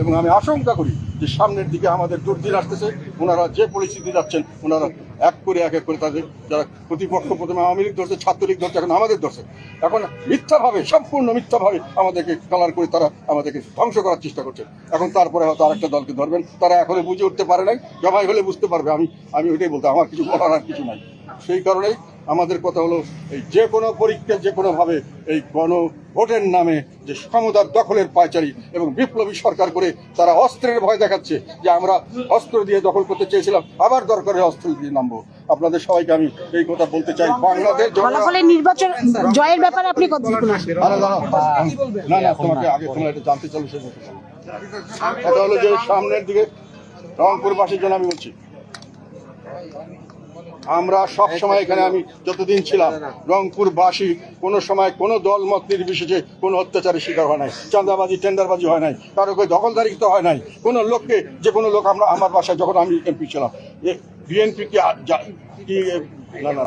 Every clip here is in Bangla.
এবং আমি আশঙ্কা করি যে সামনের দিকে আমাদের দুর্দিন আসতেছে, ওনারা যে পরিস্থিতি যাচ্ছেন, ওনারা এক করে এক এক করে তাদের যারা প্রতিপক্ষ প্রথমে আওয়ামী লীগ ধরছে, ছাত্রলীগ ধরছে, এখন আমাদের ধরছে। এখন মিথ্যাভাবে, সম্পূর্ণ মিথ্যাভাবে আমাদেরকে কালার করে তারা আমাদেরকে ধ্বংস করার চেষ্টা করছে। এখন তারপরে হয়তো আরেকটা দলকে ধরবেন, তারা এখনও বুঝে উঠতে পারে নাই জমাই হলে বুঝতে পারবে, আমি আমি ওইটাই বলতে, আমার কিছু বলার আর কিছু নাই। সেই কারণেই আমাদের কথা হলো, এই যে কোনো পরীক্ষা যে কোনোভাবে এই গণ ভোটের নামে যে ক্ষমতার দখলের পায়চারি এবং বিপ্লবী সরকার করে তারা অস্ত্রের ভয় দেখাচ্ছে যে আমরা অস্ত্র দিয়ে দখল করতে চেয়েছিলাম আবার দরকারে অস্ত্র দিয়ে নামবো আপনাদের সবাইকে আমি এই কথা বলতে চাই বাংলাদেশ নির্বাচন জয়ের ব্যাপারে আপনি কতটুকু আশা? আরে দাঁড়াও, না না তোমাকে আগে তোমরা এটা জানতে চাইলে সে কথা হলো যে সামনের দিকে রংপুরবাসীর জন্য আমি বলছি আমরা সব সময় এখানে আমি যতদিন ছিলাম রংপুরবাসী, কোনো সময় কোনো দল মত নির্বিশেষে কোনো অত্যাচারের শিকার হয় নাই, চাঁদাবাজি, টেন্ডারবাজি হয় নাই কারও কেউ দখলদারিত্ব হয় নাই। কোনো লোককে, যে কোনো লোক আমরা, আমার বাসায় যখন আমি এমপি ছিলাম বিএনপি কি না না।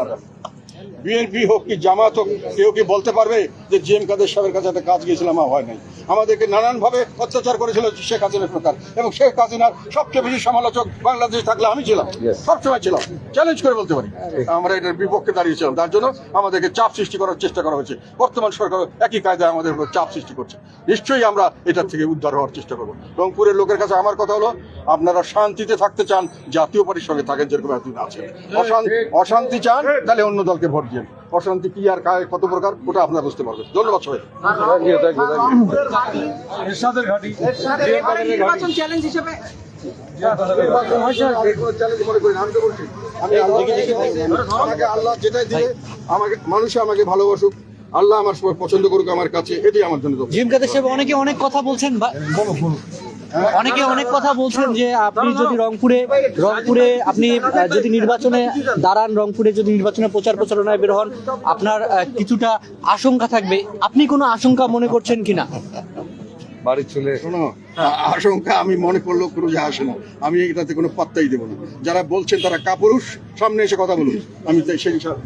বিএনপি হোক কি জামাত হোক, কেউ কি বলতে পারবে? যে জি এম কাদের সাহেবের কাছে একটা কাজ গিয়েছিলাম আমার হয় নাই। আমাদেরকে নানানভাবে অত্যাচার করেছিল শেখ হাসিনা সরকার এবং শেখ হাসিনার সবচেয়ে বেশি সমালোচক বাংলাদেশে থাকলে আমি ছিলাম। সবসময় ছিলাম। চ্যালেঞ্জ করে বলতে পারি। আমরা এটার বিপক্ষে দাঁড়িয়েছিলাম। তার জন্য আমাদেরকে চাপ সৃষ্টি করার চেষ্টা করা হয়েছে। বর্তমান সরকার একই কায়দায় আমাদের উপর চাপ সৃষ্টি করছে। নিশ্চয়ই আমরা এটার থেকে উদ্ধার হওয়ার চেষ্টা করব। রংপুরের লোকের কাছে আমার কথা হলো আপনারা শান্তিতে থাকতে চান জাতীয় পার্টির সঙ্গে থাকেন যেরকম এতদিন আছে অশান্তি অশান্তি চান তাহলে অন্য দলকে ভোট দিন। অশান্তি কি আর কায় কত প্রকার ওটা আপনারা বুঝতে পারবেন। ধন্যবাদ সবাই নির্বাচন চ্যালেঞ্জ হিসেবে চ্যালেঞ্জ করি না, আমি তো বলছি আমি আল্লাহ- আমাকে আল্লাহ যেটাই দিলে আমাকে মানুষ আমাকে ভালোবাসুক। আল্লাহ আমার সবাই পছন্দ করুক আমার কাছে এটাই আমার জন্য। জিম কাদের সাহেব অনেকে অনেক কথা বলছেন বা- অনেকে অনেক কথা বলছেন যে আপনি যদি রংপুরে রংপুরে আপনি যদি নির্বাচনে দাঁড়ান রংপুরে যদি নির্বাচনে প্রচার প্রচারণায় বের হন আপনার কিছুটা আশঙ্কা থাকবে আপনি কোনো আশঙ্কা মনে করছেন কিনা বাড়ি চলে শোনো আশঙ্কা আমি মনে করলেও কোনো যে আসে না আমি এটাতে কোনো পাত্তাই দেবো না যারা বলছেন তারা কাপুরুষ সামনে এসে কথা বলুন আমি তাই সেই হিসাবে